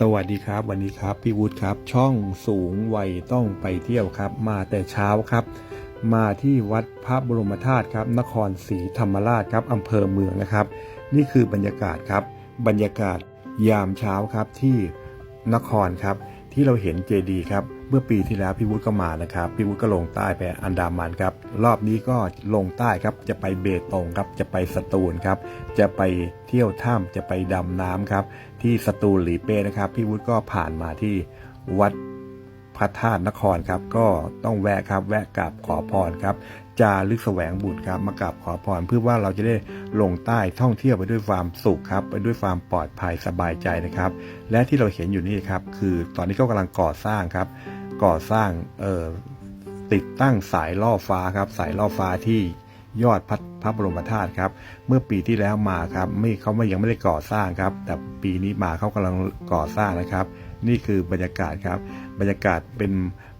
สวัสดีครับ วันนี้ครับพี่วุฒิครับ ช่องสูงวัยต้องไปเที่ยวครับ มาแต่เช้าครับ มาที่วัดพระบรมธาตุครับนครศรีธรรมราชครับอำเภอเมืองนะครับ นี่คือบรรยากาศครับ บรรยากาศยามเช้าครับที่นครครับ ที่เราเห็นเจดีย์ครับ เมื่อปีที่แล้วพี่วุฒิก็มานะครับพี่วุฒิก็ลงใต้ไปอันดามันครับรอบนี้ก็ลงใต้ครับจะไปเบตงครับจะไปสตูลครับจะไปเที่ยวถ้ำจะไปดำน้ำครับที่สตูลหลีเป้นะครับพี่วุฒิก็ผ่านมาที่วัดพระธาตุนครครับก็ต้องแวะครับแวะกราบขอพรครับ จารึกแสวงบุญครับ มากราบขอพรเพื่อว่าเราจะได้ลงใต้ท่องเที่ยวไปด้วยความสุขครับ ไปด้วยความปลอดภัยสบายใจนะครับ และที่เราเห็นอยู่นี่ครับ คือตอนนี้ก็กำลังก่อสร้างครับ ก่อสร้างเอ่อติดตั้งสายล่อฟ้าครับ สายล่อฟ้าที่ยอดพพระบรมธาตุครับ เมื่อปีที่แล้วมาครับ ไม่เขาไม่ยังไม่ได้ก่อสร้างครับ แต่ปีนี้มาเขากำลังก่อสร้างนะครับ นี่คือบรรยากาศครับ บรรยากาศเป็น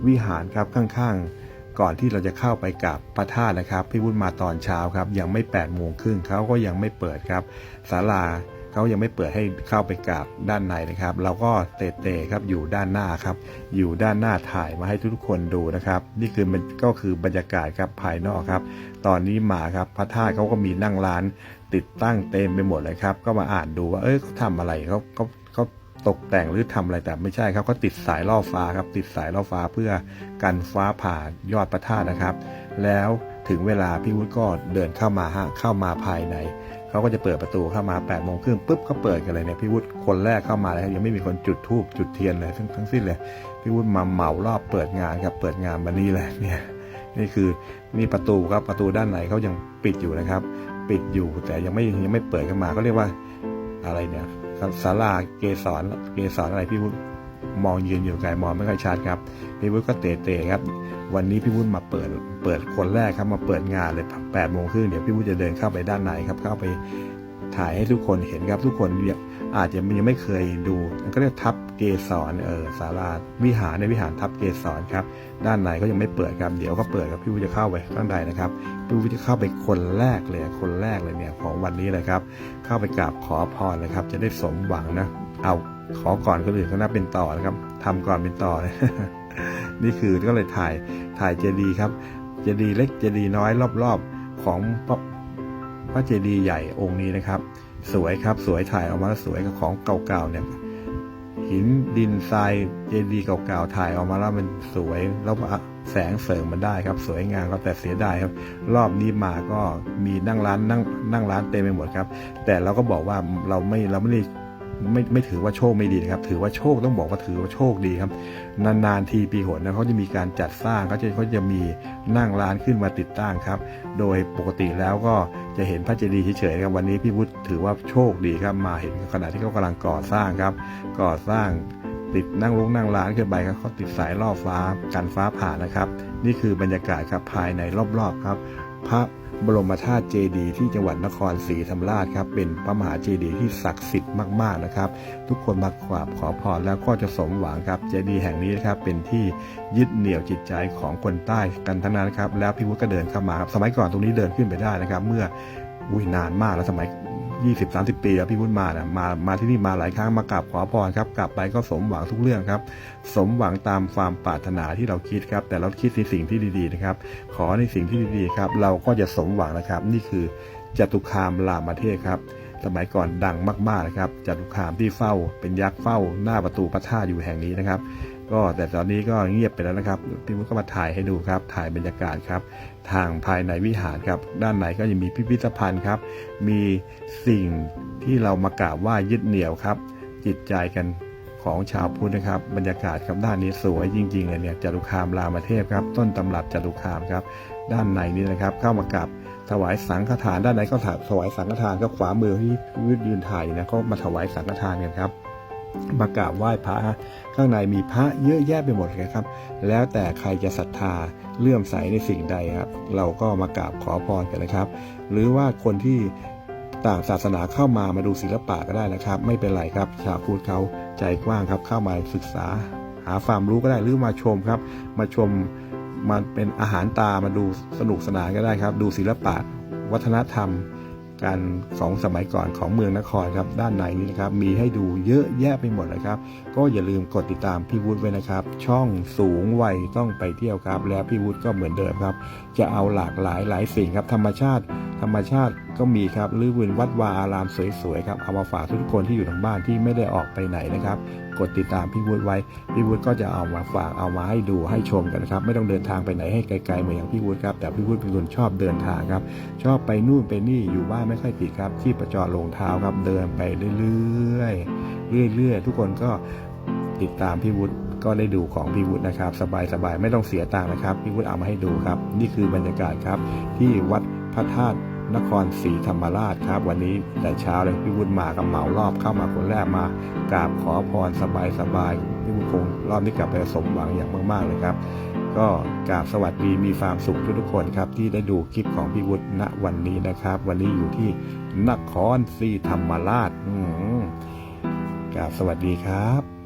วิหารครับข้างๆ ก่อนที่เราจะเข้าไปกราบพระธาตุนะครับพี่วุฒิมาตอนเช้าครับ ยังไม่8ปดโมงครึ่งเขาก็ยังไม่เปิดครับศาลาเขายังไม่เปิดให้เข้าไปกราบด้านในนะครับ เราก็เตะๆครับอยู่ด้านหน้าครับ อยู่ด้านหน้าถ่ายมาให้ทุกคนดูนะครับ นี่คือมันก็คือบรรยากาศครับภายนอกครับ ตอนนี้มาครับพระธาตุเขาก็มีนั่งร้านติดตั้งเต็มไปหมดเลยครับ ก็มาอ่านดูว่าเอ้ยเขาทำอะไรเขาเขาเขา ตกแต่งหรือทำอะไรแต่ไม่ใช่ครับเขาติดสายล่อฟ้าครับติดสายล่อฟ้าเพื่อกันฟ้าผ่ายอดพระธาตุนะครับ แล้วถึงเวลาพี่วุฒิก็เดินเข้ามาฮะเข้ามาภายในเขาก็จะเปิดประตูเข้ามา8ปดโมงครึ่งปุ๊บเขาเปิดกันเลยเนี่ยพี่วุฒิคนแรกเข้ามาเลยครับยังไม่มีคนจุดธูปจุดเทียนเลยทั้งทั้งสิ้นเลยพี่วุฒิมาเหมารอบเปิดงานครับเปิดงานมานี่เลยเนี่ยนี่คือนี่ประตูครับประตูด้านในเขายังปิดอยู่นะครับ ปิดอยู่แต่ยังไม่ยังไม่เปิดกันมาก็เรียกว่าอะไรเนี่ย สาราเกสรเกสรอะไรพี่วุฒิมองยืนอยู่ไกลมองไม่ค่อยชัดครับพี่วุฒิก็เตะๆครับ วันนี้พี่วุฒิมาเปิดเปิดคนแรกครับมาเปิดงานเลยแปดโมงครึ่งเดี๋ยวพี่วุฒิจะเดินเข้าไปด้านในครับเข้าไปถ่ายให้ทุกคนเห็นครับทุกคน อาจจะยังไม่เคยดูก็เรียกทับเกสรเออศาลาวิหารในวิหารทับเกสรครับ ด้านในก็ยังไม่เปิดครับ เดี๋ยวก็เปิดครับพี่วุฒิจะเข้าไปข้างในนะครับพี่วุฒิจะเข้าไปคนแรกเลยคนแรกเลยเนี่ยของวันนี้เลยครับ เข้าไปกราบขอพรเลยครับ จะได้สมหวังนะ เอาขอก่อนคนอื่นก็น่าเป็นต่อนะครับทำก่อนเป็นต่อนี่คือก็เลยถ่ายถ่ายเจดีย์ครับ เจดีย์เล็กเจดีย์น้อยรอบๆของพระพระเจดีย์ใหญ่องค์นี้นะครับ สวยครับสวยถ่ายออกมาแล้วสวยกับของเก่าๆเนี่ยหินดินทรายเจดีย์เก่าๆถ่ายออกมาแล้วมันสวยแล้วแสงเสริมมันได้ครับ สวยงามครับแต่เสียดายครับ รอบนี้มาก็มีนั่งร้านนั่งนั่งร้านเต็มไปหมดครับ แต่เราก็บอกว่าเราไม่เราไม่ได้ ไม่ไม่ถือว่าโชคไม่ดีนะครับ ถือว่าโชคต้องบอกว่าถือว่าโชคดีครับ นานๆทีปีหนนะเขาจะมีการจัดสร้างเขาจะเขาจะมีนั่งร้านขึ้นมาติดตั้งครับ โดยปกติแล้วก็จะเห็นพระเจดีย์เฉยๆครับวันนี้พี่วุฒิถือว่าโชคดีครับมาเห็นขณะที่เขากำลังก่อสร้างครับ ก่อสร้างติดนั่งลงนั่งร้านขึ้นไปครับเขาติดสายล่อฟ้ากันฟ้าผ่านะครับ นี่คือบรรยากาศครับภายในรอบๆครับ พระ บรมธาตุเจดีย์ที่จังหวัดนครศรีธรรมราชครับ เป็นพระมหาเจดีย์ที่ศักดิ์สิทธิ์มากๆนะครับ ทุกคนมากราบขอพรแล้วก็จะสมหวังครับ เจดีย์แห่งนี้นะครับเป็นที่ยึดเหนี่ยวจิตใจของคนใต้กันทั้งนั้นครับ แล้วพี่วุฒิก็เดินเข้ามาครับ สมัยก่อนตรงนี้เดินขึ้นไปได้นะครับ เมื่ออุ้ยนานมากแล้วสมัย 20 30ปีแล้วพี่วุฒิมานะมามาที่นี่มาหลายครั้งมากราบขอพรครับกลับไปก็สมหวังทุกเรื่องครับ สมหวังตามความปรารถนาที่เราคิดครับ แต่เราคิดในสิ่งที่ดีๆนะครับ ขอในสิ่งที่ดีๆครับ เราก็จะสมหวังนะครับ นี่คือจตุคามรามเทพครับสมัยก่อนดังมากๆนะครับจตุคามที่เฝ้าเป็นยักษ์เฝ้าหน้าประตูพระธาตุอยู่แห่งนี้นะครับ ก็แต่ตอนนี้ก็เงียบไปแล้วนะครับพี่วุฒิก็มาถ่ายให้ดูครับ ถ่ายบรรยากาศครับ ทางภายในวิหารครับ ด้านในก็จะมีพิพิธภัณฑ์ครับ มีสิ่งที่เรามากราบไหว้ยึดเหนี่ยวครับ จิตใจกันของชาวพุทธนะครับ บรรยากาศครับด้านนี้สวยจริงๆเลยเนี่ยจตุคามรามเทพครับ ต้นตำรับจตุคามครับ ด้านในนี้นะครับ เข้ามากราบถวายสังฆทานด้านในก็ถวายสังฆทานก็ขวามือที่ยืนถ่ายนะก็มาถวายสังฆทานกันครับ มากราบไหว้พระข้างในมีพระเยอะแยะไปหมดเลยครับ แล้วแต่ใครจะศรัทธาเลื่อมใสในสิ่งใดครับ เราก็มากราบขอพรกันนะครับ หรือว่าคนที่ต่างศาสนาเข้ามามาดูศิลปะก็ได้นะครับ ไม่เป็นไรครับ ชาวพุทธเขาใจกว้างครับ เข้ามาศึกษา หาความรู้ก็ได้หรือมาชมครับ มาชมมันเป็นอาหารตามาดูสนุกสนานก็ได้ครับ ดูศิลปะ วัฒนธรรม การของสมัยก่อนของเมืองนครครับด้านในนี้นะครับมีให้ดูเยอะแยะไปหมดเลยครับ ก็อย่าลืมกดติดตามพี่วุฒิไว้นะครับ ช่องสูงวัยต้องไปเที่ยวครับ แล้วพี่วุฒิก็เหมือนเดิมครับ จะเอาหลากหลายหลายสิ่งครับ ธรรมชาติ ธรรมชาติก็มีครับหรือวินวัดวาอารามสวยๆครับเอามาฝากทุกคนที่อยู่ทางบ้านที่ไม่ได้ออกไปไหนนะครับ กดติดตามพี่วุฒิไว้ พี่วุฒิก็จะเอามาฝากเอามาให้ดูให้ชมกันนะครับ ไม่ต้องเดินทางไปไหนให้ไกลๆเหมือนอย่างพี่วุฒิครับแต่พี่วุฒิเป็นคนชอบเดินทางครับ ชอบไปนู่นไปนี่อยู่บ้านไม่ค่อยติดครับ ที่ประจอลงเท้าครับเดินไปเรื่อยๆเรื่อยๆทุกคนก็ติดตามพี่วุฒิก็ได้ดูของพี่วุฒินะครับ สบายๆไม่ต้องเสียตังค์นะครับพี่วุฒิเอามาให้ดูครับ นี่คือบรรยากาศครับที่วัดพระธาตุ นครศรีธรรมราชครับ วันนี้แต่เช้าเลยพี่วุฒิมากับเหมารอบเข้ามาคนแรกมากราบขอพรสบายๆพี่วุฒิคงรอบนี้กลับไปสมหวังอย่างมากๆเลยครับ ก็กราบสวัสดีมีความสุขทุกๆคนครับ ที่ได้ดูคลิปของพี่วุฒิณวันนี้นะครับ วันนี้อยู่ที่นครศรีธรรมราชอืมกราบสวัสดีครับ